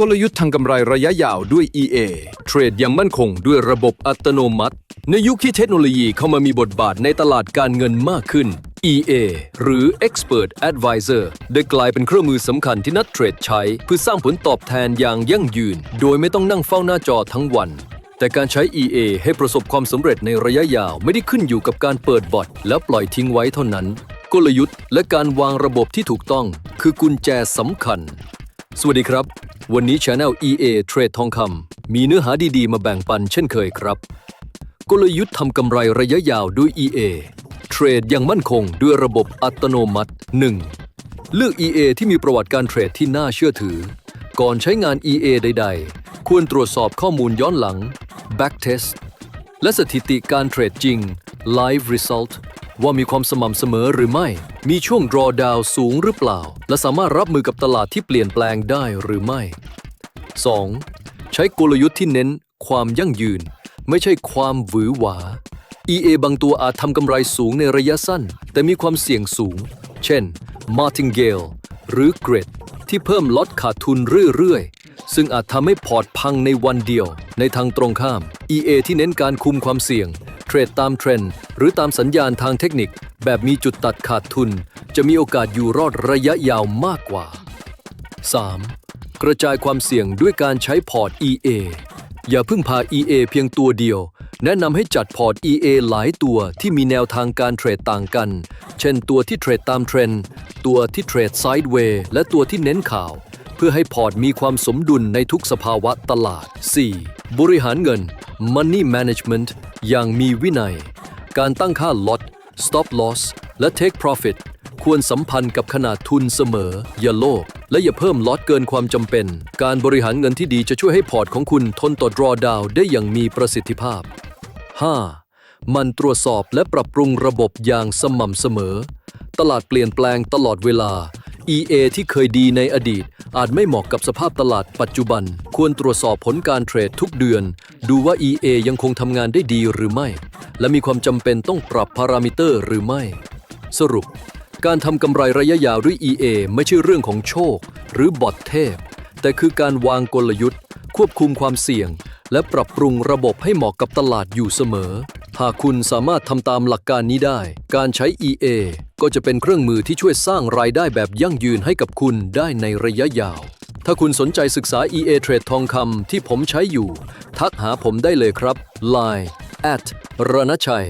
กลยุทธ์ทางกำไรระยะยาวด้วย EA เทรดอย่างมั่นคงด้วยระบบอัตโนมัติ ในยุคที่เทคโนโลยีเข้ามามีบทบาทในตลาดการเงินมากขึ้น EA หรือ Expert Advisor ได้กลายเป็นเครื่องมือสำคัญที่นักเทรดใช้ เพื่อสร้างผลตอบแทนอย่างยั่งยืน โดยไม่ต้องนั่งเฝ้าหน้าจอทั้งวัน แต่การใช้ EA ให้ประสบความสำเร็จในระยะยาวไม่ได้ขึ้นอยู่กับการเปิดบอทแล้วปล่อยทิ้งไว้เท่านั้น กลยุทธ์และการวางระบบที่ถูกต้อง คือกุญแจสำคัญ สวัสดีครับ วันนี้ Channel EA เทรดทองคำมีเนื้อหาดีๆ มาแบ่งปันเช่นเคยครับ กลยุทธ์ทำกำไรระยะยาวด้วย EA เทรดอย่างมั่นคงด้วยระบบอัตโนมัติ 1. เลือก EA ที่มีประวัติการเทรดที่น่าเชื่อถือ ก่อนใช้งาน EA ใด ๆ ควรตรวจสอบข้อมูลย้อนหลัง backtest และสถิติการเทรดจริง live result ว่ามีความสม่ำเสมอหรือไม่ มีช่วง drawdown สูงหรือเปล่า และสามารถรับมือกับตลาดที่เปลี่ยนแปลงได้หรือไม่ 2. ใช้กลยุทธ์ที่เน้นความยั่งยืน ไม่ใช่ความหวือหวา EA บางตัวอาจทำกำไรสูงในระยะสั้น แต่มีความเสี่ยงสูง เช่น Martingale หรือ Grid ที่เพิ่มลดขาดทุนเรื่อยๆ ซึ่งอาจทำให้พอร์ตพังในวันเดียว ในทางตรงข้าม EA ที่เน้นการคุมความเสี่ยง เทรดตามเทรนด์ หรือตามสัญญาณทางเทคนิค แบบมีจุดตัดขาดทุน จะมีโอกาสอยู่รอดระยะยาวมากกว่า 3. กระจายความเสี่ยงด้วยการใช้พอร์ต EA อย่าเพิ่งพา EA เพียงตัวเดียว แนะนำให้จัดพอร์ต EA หลายตัวที่มีแนวทางการเทรดต่างกัน เช่นตัวที่เทรดตามเทรนด์ ตัวที่เทรดไซด์เวย์และตัวที่เน้นข่าว เพื่อให้พอร์ตมีความสมดุลในทุกสภาวะตลาด 4. บริหารเงิน Money Management อย่างมีวินัย การตั้งค่า lot stop loss และ take profit ควรสัมพันธ์กับขนาดทุนเสมอ อย่าโลภ และอย่าเพิ่มล็อตเกินความจำเป็น การบริหารเงินที่ดีจะช่วยให้พอร์ตของคุณทนต่อ drawdown ได้อย่างมีประสิทธิภาพ 5. มันตรวจสอบและปรับปรุงระบบอย่างสม่ำเสมอ ตลาดเปลี่ยนแปลงตลอดเวลา EA ที่เคยดีในอดีต อาจไม่เหมาะกับสภาพตลาดปัจจุบัน ควรตรวจสอบผลการเทรดทุกเดือน ดูว่า EA ยังคงทำงานได้ดีหรือไม่ และมีความจำเป็นต้องปรับพารามิเตอร์หรือไม่ สรุป การทำกำไรระยะยาวด้วย EA ไม่ใช่เรื่องของโชค หรือบอทเทพ แต่คือการวางกลยุทธ์ ควบคุมความเสี่ยง และปรับปรุงระบบให้เหมาะกับตลาดอยู่เสมอ หากคุณสามารถทำตามหลักการนี้ได้ การใช้ EA ก็จะเป็นเครื่องมือที่ช่วยสร้างรายได้แบบยั่งยืนให้กับคุณได้ในระยะยาว ถ้าคุณสนใจศึกษา EA Trade ทองคำที่ผมใช้อยู่ ทักหาผมได้เลยครับ Line at รณชัย